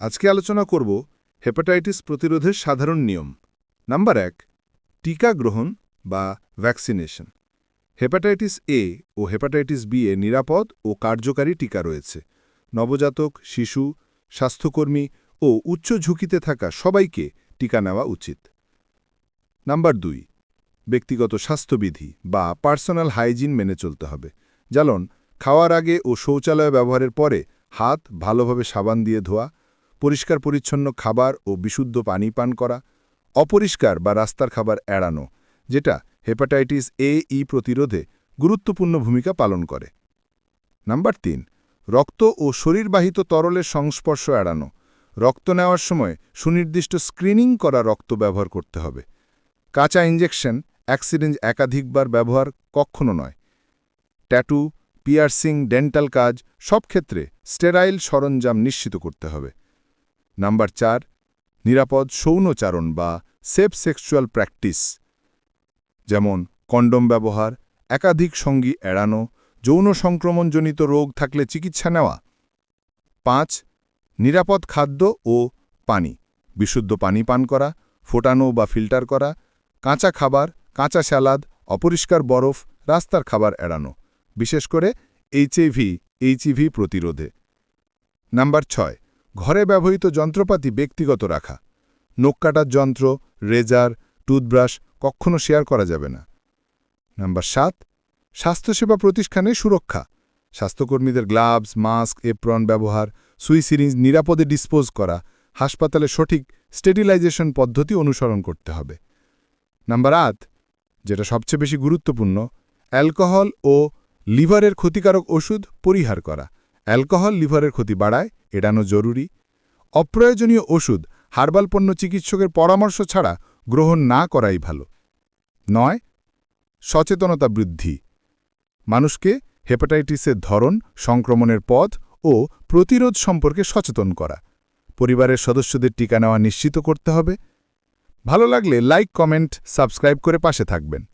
আজকে আলোচনা করব হেপাটাইটিস প্রতিরোধের সাধারণ নিয়ম। নাম্বার এক, টিকা গ্রহণ বা ভ্যাকসিনেশন হেপাটাইটিস এ ও হেপাটাইটিস বি এ নিরাপদ ও কার্যকারী টিকা রয়েছে। নবজাতক, শিশু, স্বাস্থ্যকর্মী ও উচ্চ ঝুঁকিতে থাকা সবাইকে টিকা নেওয়া উচিত। নাম্বার দুই, ব্যক্তিগত স্বাস্থ্যবিধি বা পার্সোনাল হাইজিন মেনে চলতে হবে। যেমন খাওয়ার আগে ও শৌচালয় ব্যবহারের পরে হাত ভালোভাবে সাবান দিয়ে ধোয়া পরিষ্কার পরিচ্ছন্ন খাবার ও বিশুদ্ধ পানি পান করা, অপরিষ্কার বা রাস্তার খাবার এড়ানো, যেটা হেপাটাইটিস এ, ই প্রতিরোধে গুরুত্বপূর্ণ ভূমিকা পালন করে। নাম্বার তিন, রক্ত ও শরীরবাহিত তরলের সংস্পর্শ এড়ানো। রক্ত নেওয়ার সময় সুনির্দিষ্ট স্ক্রিনিং করা রক্ত ব্যবহার করতে হবে। কাঁচা ইঞ্জেকশন অ্যাক্সিডেন্ট একাধিকবার ব্যবহার কখনো নয়। ট্যাটু, পিয়ার্সিং, ডেন্টাল কাজ সব ক্ষেত্রে স্টেরাইল সরঞ্জাম নিশ্চিত করতে হবে। নাম্বার চার, নিরাপদ সৌনচারণ বা সেফ সেক্সুয়াল প্র্যাকটিস, যেমন কন্ডম ব্যবহার, একাধিক সঙ্গী এড়ানো, যৌন সংক্রমণজনিত রোগ থাকলে চিকিৎসা নেওয়া। পাঁচ, নিরাপদ খাদ্য ও পানি, বিশুদ্ধ পানি পান করা, ফোটানো বা ফিল্টার করা, কাঁচা খাবার, কাঁচা স্যালাদ, অপরিষ্কার বরফ, রাস্তার খাবার এড়ানো, বিশেষ করে এইচএভি এইচইভি প্রতিরোধে। নাম্বার ছয় ঘরে ব্যবহৃত যন্ত্রপাতি ব্যক্তিগত রাখা। নখ কাটার যন্ত্র, রেজার, টুথব্রাশ কখনো শেয়ার করা যাবে না। নাম্বার সাত, স্বাস্থ্যসেবা প্রতিষ্ঠানে সুরক্ষা। স্বাস্থ্যকর্মীদের গ্লাভস, মাস্ক, এপ্রন ব্যবহার, সুই সিরিঞ্জ নিরাপদে ডিসপোজ করা, হাসপাতালে সঠিক স্টেরিলাইজেশন পদ্ধতি অনুসরণ করতে হবে। নাম্বার আট, যেটা সবচেয়ে বেশি গুরুত্বপূর্ণ, অ্যালকোহল ও লিভারের ক্ষতিকারক ওষুধ পরিহার করা। অ্যালকোহল লিভারের ক্ষতি বাড়ায় এড়ানো জরুরি। অপ্রয়োজনীয় ওষুধ, হার্বাল পণ্য চিকিৎসকের পরামর্শ ছাড়া গ্রহণ না করাই ভালো। নয়, সচেতনতা বৃদ্ধি। মানুষকে হেপাটাইটিসের ধরন, সংক্রমণের পথ ও প্রতিরোধ সম্পর্কে সচেতন করা। পরিবারের সদস্যদের টিকা নেওয়া নিশ্চিত করতে হবে। ভালো লাগলে লাইক, কমেন্ট, সাবস্ক্রাইব করে পাশে থাকবেন।